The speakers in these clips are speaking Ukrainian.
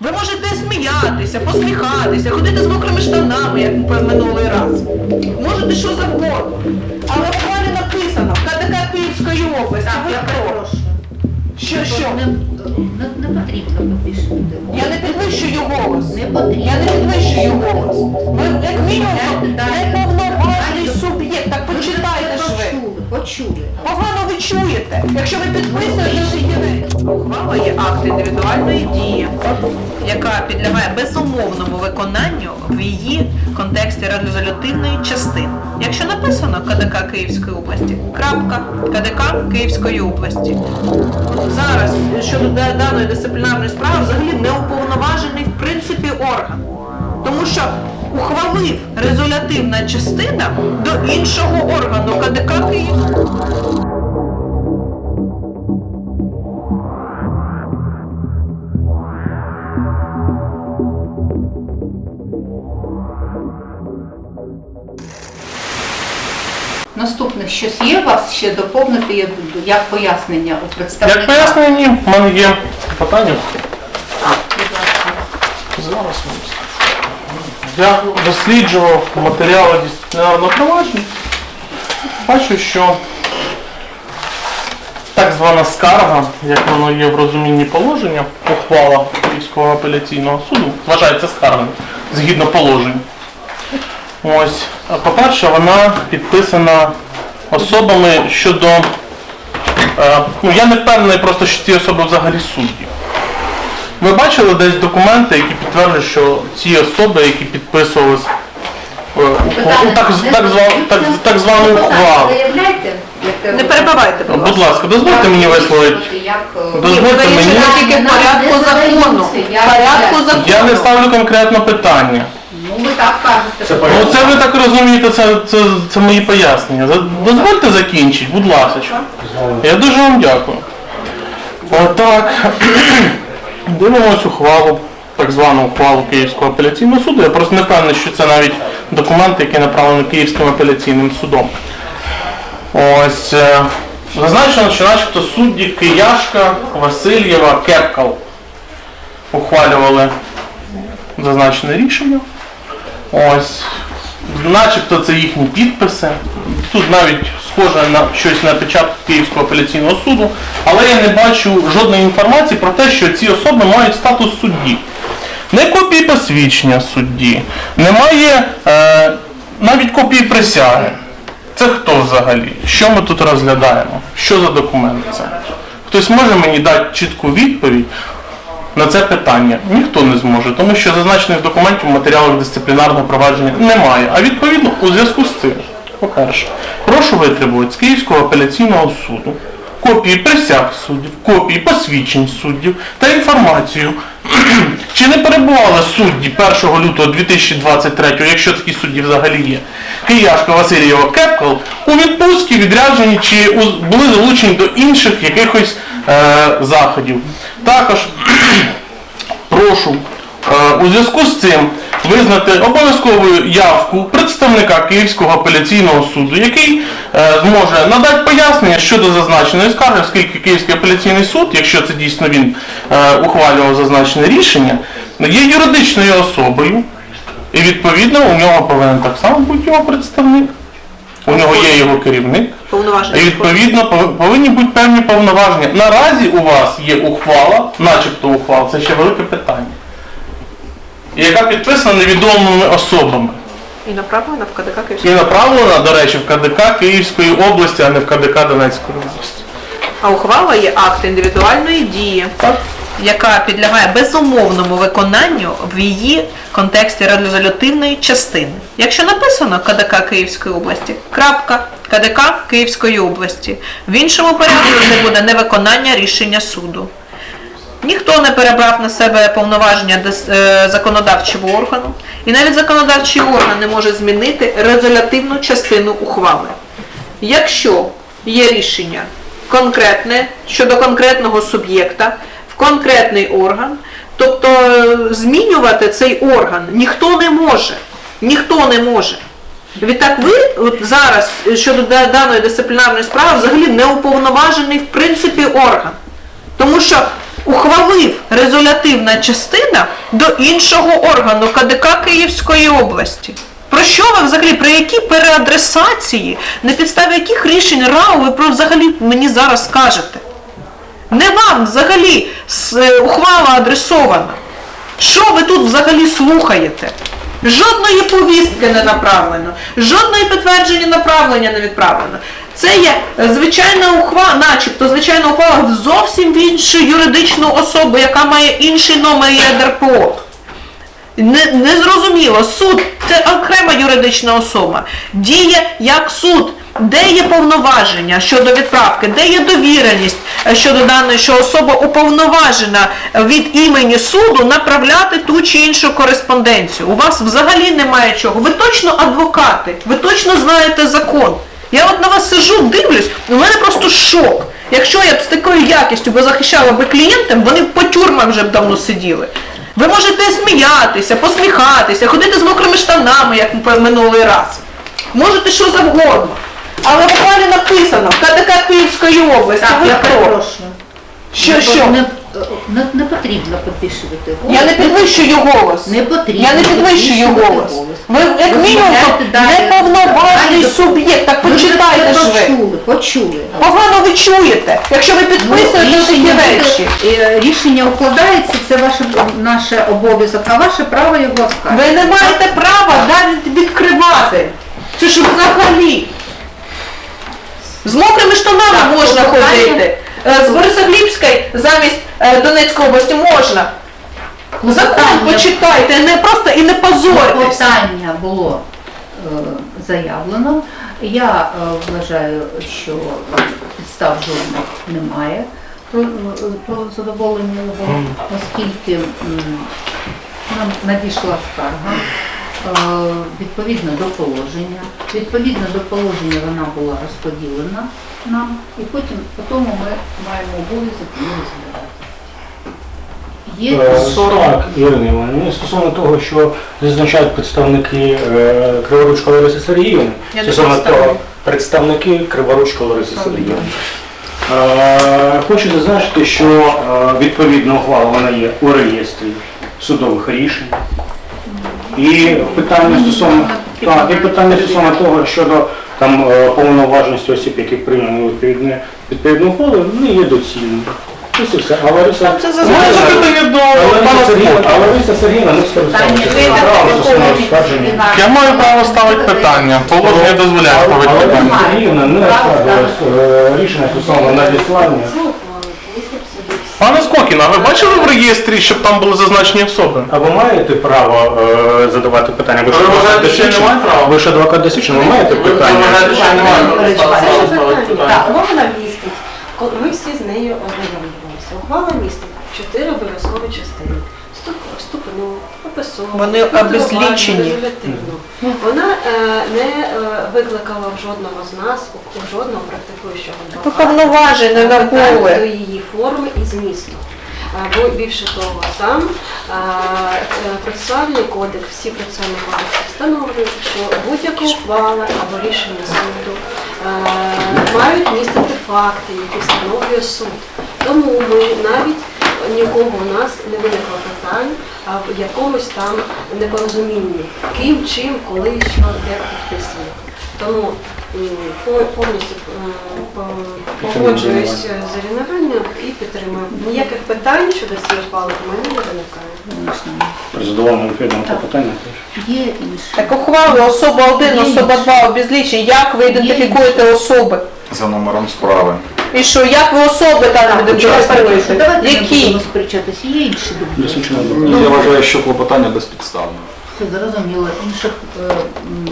Ви можете сміятися, посміхатися, ходити з мокрими штанами, як минулий раз. Можете що завгодно. Але в плані написано КДК Київської області. Ви хто? Що, що? Не, не, не потрібно попишете. Я не підвищую голос. Не потрібно. Я не підвищую голос. Ви як мінімум Дайте, дайте. Чуєте. Якщо ви підписуєте. Ухвала є акт індивідуальної дії, яка підлягає безумовному виконанню в її контексті резолютивної частини. Якщо написано КДК Київської області, крапка КДК Київської області. Зараз щодо даної дисциплінарної справи взагалі не уповноважений в принципі орган. Тому що ухвалив резолютивна частина до іншого органу КДК Київської. Наступне щось є у вас ще доповнити, я буду, як пояснення у представника. Як пояснення, ні, в мене є питання. Зараз я досліджував матеріали дисциплінарного провадження. Бачу, що так звана скарга, як воно є в розумінні положення, ухвала Київського апеляційного суду, вважається скаргою згідно положень. Ось, по-перше, вона підписана особами щодо. е, ну, я не впевнений просто, що ці особи взагалі судді. Ви бачили десь документи, які підтверджують, що ці особи, які підписувались е, ну, так, так, так, так звану ухвалу. Не перебивайте, будь Будь ласка. ласка, дозвольте мені висловити. Е, Дозвольте мені. тільки порядку закону. Порядку закону. Я не ставлю конкретно питання. Ну, ви так кажете. Ну це ви так розумієте, це, це, це мої пояснення. Дозвольте закінчити, будь ласка. Я дуже вам дякую. Отак. Дивимось ухвалу, так звану ухвалу Київського апеляційного суду. Я просто не впевнений, що це навіть документ, який направлений Київським апеляційним судом. Ось. е, Зазначено, що начебто судді Кияшка, Васильєва, Кепкал ухвалювали зазначене рішення. Ось. Начебто це їхні підписи. Тут навіть схоже на щось на печатку Київського апеляційного суду, але я не бачу жодної інформації про те, що ці особи мають статус судді. Не копії посвідчення судді, немає е, навіть копії присяги. Це хто взагалі? Що ми тут розглядаємо? Що за документ це? Хтось може мені дати чітку відповідь на це питання? Ніхто не зможе, тому що зазначених документів в матеріалах дисциплінарного провадження немає. А відповідно, у зв'язку з цим, по-перше, прошу витребувати з Київського апеляційного суду копії присяг суддів, копії посвідчень суддів та інформацію, чи не перебували судді 1 лютого 2023, якщо такі судді взагалі є, Кияшка Васильєва Кепкал у відпустці відряджені чи були залучені до інших якихось е, заходів. Також прошу е, у зв'язку з цим визнати обов'язковою явку представника Київського апеляційного суду, який е, зможе надати пояснення щодо зазначеної скарги, оскільки Київський апеляційний суд, якщо це дійсно він е, ухвалював зазначене рішення, є юридичною особою, і відповідно у нього повинен так само бути його представник. У нього є його керівник. І відповідно повинні бути певні повноваження. Наразі у вас є ухвала, начебто ухвала, це ще велике питання, яка підписана невідомими особами. І направлена в КДК Київської. І направлена, до речі, в КДК Київської області, а не в КДК Донецької області. А ухвала є акт індивідуальної дії, Так? Яка підлягає безумовному виконанню в її контексті резолютивної частини. Якщо написано КДК Київської області, крапка КДК Київської області. В іншому порядку це буде невиконання рішення суду. Ніхто не перебрав на себе повноваження е, законодавчого органу, і навіть законодавчий орган не може змінити резолютивну частину ухвали. Якщо є рішення конкретне щодо конкретного суб'єкта конкретний орган, тобто е, змінювати цей орган ніхто не може. Ніхто не може. Відтак ви от зараз щодо даної дисциплінарної справи взагалі не уповноважений в принципі орган. Тому що ухвалив резолютивна частина до іншого органу КДК Київської області. Про що ви взагалі, про які переадресації, на підставі яких рішень РАО ви про взагалі мені зараз кажете? Не вам взагалі е, ухвала адресована. Що ви тут взагалі слухаєте? Жодної повістки не направлено, жодної підтвердження направлення не відправлено. Це є звичайна ухвала, начебто звичайна ухвала зовсім в іншу юридичну особу, яка має інший номер ЄДРПО. Не, не суд це окрема юридична особа, діє як суд. Де є повноваження щодо відправки, де є довіреність е, щодо даної, що особа уповноважена від імені суду направляти ту чи іншу кореспонденцію. У вас взагалі немає чого. Ви точно адвокати, ви точно знаєте закон. Я от на вас сижу, дивлюсь, у мене просто шок. Якщо я б з такою якістю би захищала би клієнтам, вони б по тюрмах вже б давно сиділи. Ви можете сміятися, посміхатися, ходити з мокрими штанами, як минулий раз. Можете що завгодно. Але в ухвалі написано КДК Київської області. Так, ви я хто? перепрошую. Що, Не- що? Не, не, не потрібно підвищувати голос. Я не підвищую голос. Не потрібно Я не підвищую підвищувати голос. Ви як Ви мінімум далі. неповноважний Далі суб'єкт. Так Ви почитайте ж ви. почули, почули. Погано ви чуєте, якщо ви підписуєте Ну, такі рішення, речі. е, рішення укладається, це ваше наш обов'язок, а ваше право його оскаржити. Ви не маєте права навіть відкривати. Це ж взагалі. З мокрими штанами Так, можна то питання- ходити. Е, З Борисоглібської замість е, Донецької області можна. Закон Клопотання- почитайте, не просто і не позорьтесь. Клопотання було е, заявлено. Я е, вважаю, що підстав жодних немає про, е, про задоволення його, оскільки м, нам надійшла скарга. Е, Відповідно до положення. Відповідно до положення вона була розподілена нам, і потім по тому ми маємо обов'язок її розглядати. Є Е, Так, стосовно того, що зазначають представники е, Криворучка Лариси Сергіївни, Я не стосовно представлю. того, представники Криворучка Лариси Сергіївни. Е, Хочу зазначити, що е, відповідна ухвала вона є у реєстрі судових рішень. І питання стосовно так, і питання стосовно того щодо там е, повноважності осіб, які прийняли відповідне відповідну ухвалу, не є доцільним. Ось і все. А Лариса Це У запитання до пана Сергіївна, а Лариса Сергіївна не скористалася правом стосовно оскарження. Я маю право ставити питання. Положення дозволяє ставити питання. Лариса не оскаржувала е, рішення стосовно надіслання. Пане Скокіна, а ви бачили в реєстрі, щоб там були зазначені особи? А ви маєте право е, задавати питання? Ви ж адвокат досвідчений? Ви ж адвокат досвідчений, ви маєте питання? Так, умова містить. коли Ми всі з нею ознайомлювалися. Ухвала містить чотири обов'язкові частини. Ступ- Вступну, описову, Вони обезлічені. резолютивну. Вона е, не е, викликала в жодного з нас, у, у жодного практикуючого адвоката повноважень не питань до її форми і змісту. Е, Бо більше того, сам е, е, процесуальний кодекс, всі процесуальні кодекси встановлюють, що будь-яка ухвала або рішення суду е, мають містити факти, які встановлює суд. Тому ми навіть нікого у нас не виникло питань а в якомусь там непорозумінні, ким, чим, коли, що, де підписано. Тому повністю м, по- погоджуюсь з Іриною і підтримую. Ніяких питань щодо цієї ухвали в мене не виникає. При задоволеному клопотання теж. Є. Так ухвали особа 1, особа 2 обезлічені. Як ви ідентифікуєте особи? за номером справи. І що, як ви особи там? Давайте не Які? сперечатися, є інші думки. Досвідчений. Я вважаю, що клопотання безпідставне. Все зрозуміло. Інших е, м,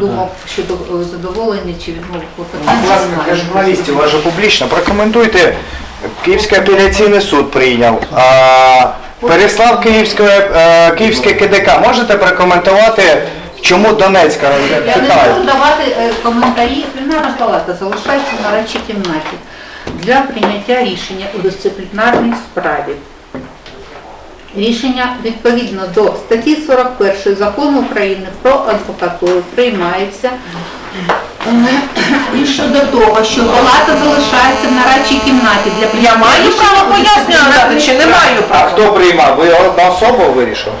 думок щодо е, задоволення чи відмови клопотання Будь ласка, журналістів, ви ж публічно, прокоментуйте. Київський апеляційний суд прийняв. А, переслав Київське, е, Київське КДК. Можете прокоментувати, чому Донецька Я не питає? буду давати е, коментарі. Пленарна палата залишається на радчій кімнаті для прийняття рішення у дисциплінарній справі. Рішення відповідно до статті 41 закону України про адвокатуру приймається пояснюю щодо того, що палата залишається в нарадчій кімнаті для Я маю рішення право у пояснювати, чи не маю А права? хто приймав? Ви одна особа вирішив?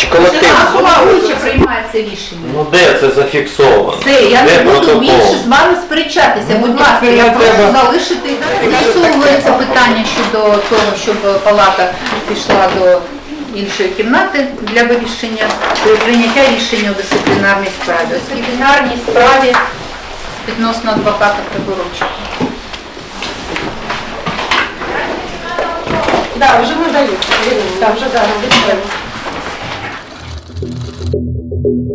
Чи колектив? Головуюча приймає це рішення. Ну де це зафіксовано? Все, я Де не буду протокол? більше з вами сперечатися. Будь ласка, я не прошу треба. залишити з'ясовується питання щодо того, щоб палата пішла до іншої кімнати для вирішення для прийняття рішення у дисциплінарній справі. У дисциплінарній справі відносно адвоката Криворучка. Да, вже надають. Так, вже да, відповідь.